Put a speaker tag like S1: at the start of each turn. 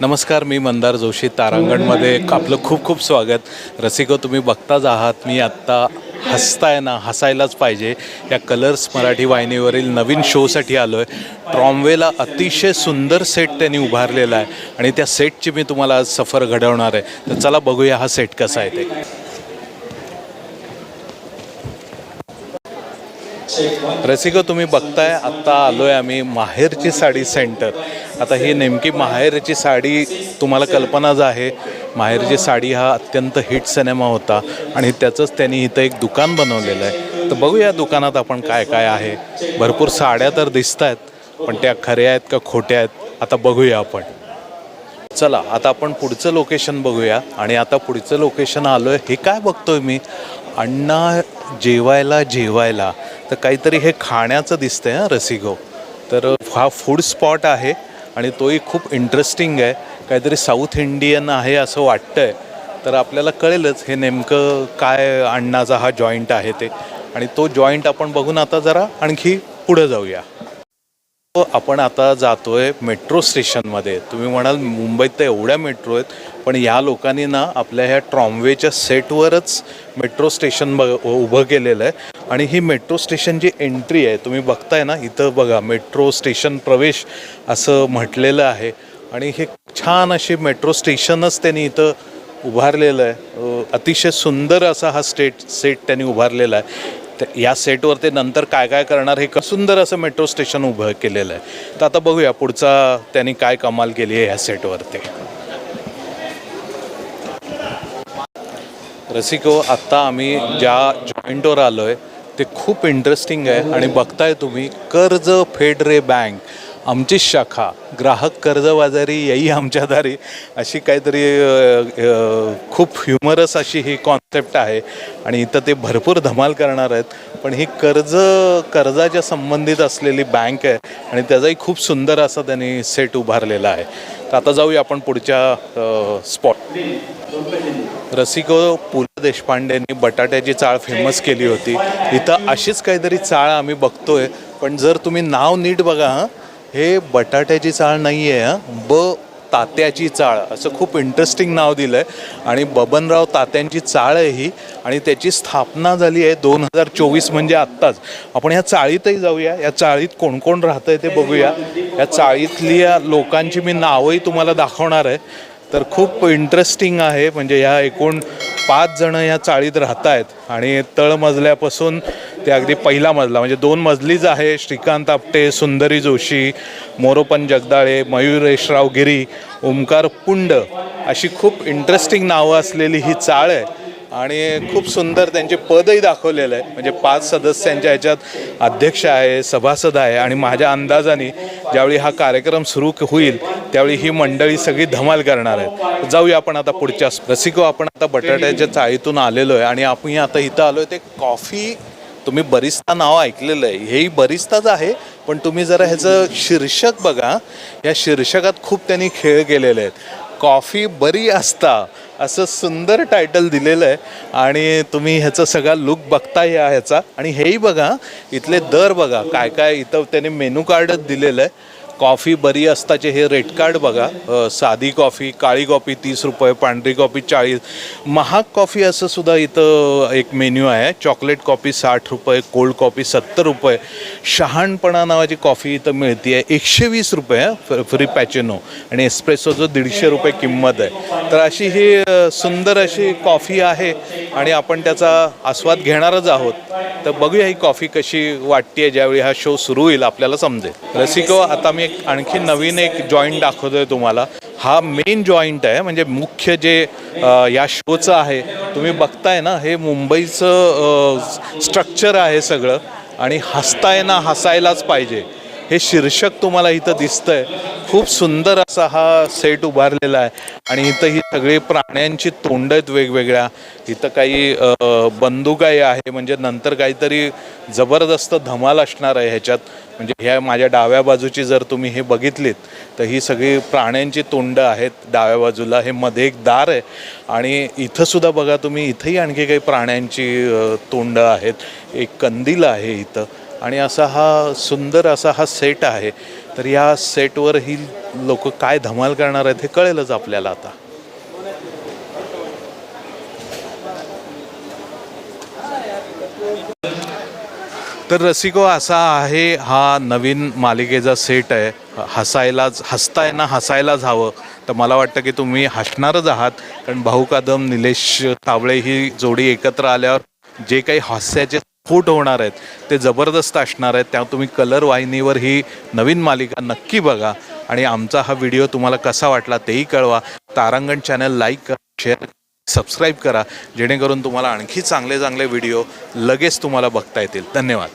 S1: नमस्कार मी मंदार जोशी तारांगणमध्ये आपलं खूप खूप स्वागत. रसिको हो, तुम्ही बघताच आहात मी आत्ता हसताय ना हसायलाच पाहिजे. या कलर्स मराठी वाहिनीवरील नवीन शोसाठी आलो आहे ट्रॉम्वेला अतिशय सुंदर सेट त्यांनी उभारलेला आहे आणि त्या सेटची मी तुम्हाला आज सफर घडवणार आहे. तर चला बघूया हा सेट कसा आहे ते. रसिको तुम्ही बघताय आत्ता आलोय आम्ही माहेरची साडी सेंटर आता ही नेमकी माहेरची साडी तुम्हाला कल्पनाच आहे माहेरची साडी हा अत्यंत हिट सिनेमा होता आणि त्याचंच त्यांनी इथं एक दुकान बनवलेलं आहे. तर बघूया दुकानात आपण काय काय आहे. भरपूर साड्या तर दिसत आहेत पण त्या खऱ्या आहेत का खोट्या आहेत आता बघूया आपण. चला आता आपण पुढचं लोकेशन बघूया आणि आता पुढचं लोकेशन आलो आहे हे काय बघतोय मी? अण्णा जेवायला जेवायला. तर काहीतरी हे खाण्याचं दिसतंय हां रसिगो तर हा फूड स्पॉट आहे आणि तोही खूप इंटरेस्टिंग आहे. काहीतरी साऊथ इंडियन आहे असं वाटतं आहे तर आपल्याला कळेलच हे नेमकं काय अण्णाचा हा जॉईंट आहे ते. आणि तो जॉईंट आपण बघून आता जरा आणखी पुढं जाऊया. आपण आता जातोय मेट्रो स्टेशनमध्ये तुम्ही म्हणाल मुंबईत तर एवढ्या मेट्रो आहेत पण या लोकांनी ना आपल्या ह्या ट्रॉमवेच्या सेटवरच मेट्रो स्टेशन बघ उभं केलेलं आहे. आणि ही मेट्रो स्टेशनची एंट्री आहे तुम्ही बघताय ना इथं बघा मेट्रो स्टेशन प्रवेश असं म्हटलेलं आहे. आणि हे छान अशी मेट्रो स्टेशनच त्यांनी इथं उभारलेलं आहे. अतिशय सुंदर असा हा स्टेट सेट त्यांनी उभारलेला आहे. या सेटवर ते नंतर काय काय करणार हे सुंदर असं मेट्रो स्टेशन उभं केलेलं आहे. तर आता बघूया पुढचा त्यांनी काय कमाल केली आहे ह्या सेटवरती. रसिको आत्ता आम्ही ज्या जॉईंटवर आलो आहे ते खूप इंटरेस्टिंग आहे आणि बघताय तुम्ही कर्ज फेडरे बँक आमची शाखा ग्राहक कर्जबाजारी येई आमच्या दारी. अशी काहीतरी खूप ह्युमरस अशी ही कॉन्सेप्ट आहे. आणि इथं ते भरपूर धमाल करणार आहेत. पण ही कर्ज कर्जाच्या संबंधित असलेली बँक आहे. आणि त्याचाही खूप सुंदर असा त्यांनी सेट उभारलेला आहे. तर आता जाऊया आपण पुढच्या स्पॉट रसिको पु ल देशपांडेंनी बटाट्याची चाळ फेमस केली होती. इथं अशीच काहीतरी चाळ आम्ही बघतोय. पण जर तुम्ही नाव नीट बघा हां हे बटाट्याची चाळ नाही आहे हां. ब तात्याची चाळ. असं खूप इंटरेस्टिंग नाव दिलं आहे आणि बबनराव तात्यांची चाळ आहे ही आणि त्याची स्थापना झाली आहे दोन हजार चोवीस म्हणजे आत्ताच. आपण ह्या चाळीतही जाऊया. या चाळीत कोण कोण राहतं आहे ते बघूया. या चाळीतल्या लोकांची मी नावंही तुम्हाला दाखवणार आहे. तर खूप इंटरेस्टिंग आहे. म्हणजे ह्या एकूण पाच जणं ह्या चाळीत राहत आहेत आणि तळमजल्यापासून ते अगदी पहिला मजला. म्हणजे दोन मजलीच आहे. श्रीकांत आपटे सुंदरी जोशी मोरोपन जगदाळे मयुरेशराव गिरी ओंकार पुंड अशी खूप इंटरेस्टिंग नावं असलेली ही चाळ आहे. आणि खूप सुंदर त्यांचे पदही दाखवलेलं आहे. म्हणजे पाच सदस्यांच्या ह्याच्यात अध्यक्ष आहे सभासद आहे आणि माझ्या अंदाजाने ज्यावेळी हा कार्यक्रम सुरू होईल त्यावेळी ही मंडळी सगळी धमाल करणार आहे जाऊया आपण आता पुढच्या रसिको आपण आता बटाट्याच्या चाळीतून आलेलो आहे आणि आपण आता इथं आलो आहे ते कॉफी तुम्ही बरिस्ता नाव ऐकलेलं आहे. हेही बरिस्ताच आहे पण तुम्ही जरा ह्याचं शीर्षक बघा. या शीर्षकात खूप त्यांनी खेळ केलेले आहेत. कॉफी बरी असता असं सुंदर टायटल दिलेलं आहे. आणि तुम्ही ह्याचा सगळा लुक बघता या ह्याचा. आणि हेही बघा इथले दर बघा काय काय इथं त्यांनी मेनू कार्डच दिलेलं आहे. कॉफी बरी असताचे हे रेट कार्ड बघा. साधी कॉफी काळी कॉफी तीस रुपये पांढरी कॉफी चाळीस. महाग कॉफी असं सुद्धा इथं एक मेन्यू आहे. चॉकलेट कॉफी साठ रुपये कोल्ड कॉफी सत्तर रुपये. शहाणपणा नावाची कॉफी इथं मिळते आहे एकशे वीस रुपये फ- फ्री पॅचेनो. आणि एस्प्रेसोचं दीडशे रुपये किंमत आहे. तर अशी ही सुंदर अशी कॉफी आहे आणि आपण त्याचा आस्वाद घेणारच आहोत. तर बघूया ही कॉफी कशी वाटते ज्यावेळी हा शो सुरू होईल आपल्याला समजेल. रसिको आता मी एक आणखी नवीन एक जॉईंट दाखवतोय तुम्हाला. हा मेन जॉईंट आहे म्हणजे मुख्य जे या शोचं आहे तुम्ही बघताय ना हे मुंबईचं स्ट्रक्चर आहे सगळं आणि हसताय ना हसायलाच पाहिजे. हे शीर्षक तुम्हाला इथं दिसतंय. खूप सुंदर असा हा सेट उभारलेला आहे. आणि इथं ही सगळी प्राण्यांची तोंड आहेत वेगवेगळ्या. इथं काही बंदुकाही आहे. म्हणजे नंतर काहीतरी जबरदस्त धमाल असणार आहे ह्याच्यात. म्हणजे ह्या माझ्या डाव्या बाजूची जर तुम्ही हे बघितलीत तर ही सगळी प्राण्यांची तोंड आहेत डाव्या बाजूला. हे मध्ये एक दार आहे. आणि इथंसुद्धा बघा तुम्ही इथंही आणखी काही प्राण्यांची तोंड आहेत. एक कंदील आहे इथं. आणि असा हा सुंदर असा हा सेट आहे तर या सेटवर ही लोक काय धमाल करणार आहेत हे कळेलच आपल्याला आता. तर रसिको असा आहे हा नवीन मालिकेचा सेट आहे. हसायलाच हसताय ना हसायलाच हवं. तर मला वाटतं की तुम्ही हसणारच आहात कारण भाऊ कादम निलेश तावळे ही जोडी एकत्र आल्यावर जे काही हास्याचे फूट होणार आहेत ते जबरदस्त असणार आहेत. त्या तुम्ही कलर वाहिनीवर ही नवीन मालिका नक्की बघा. आणि आमचा हा व्हिडिओ तुम्हाला कसा वाटला तेही कळवा. तारांगण चॅनल लाईक करा शेअर सबस्क्राईब करा. जेणेकरून तुम्हाला आणखी चांगले चांगले व्हिडिओ लगेच तुम्हाला बघता येतील. धन्यवाद.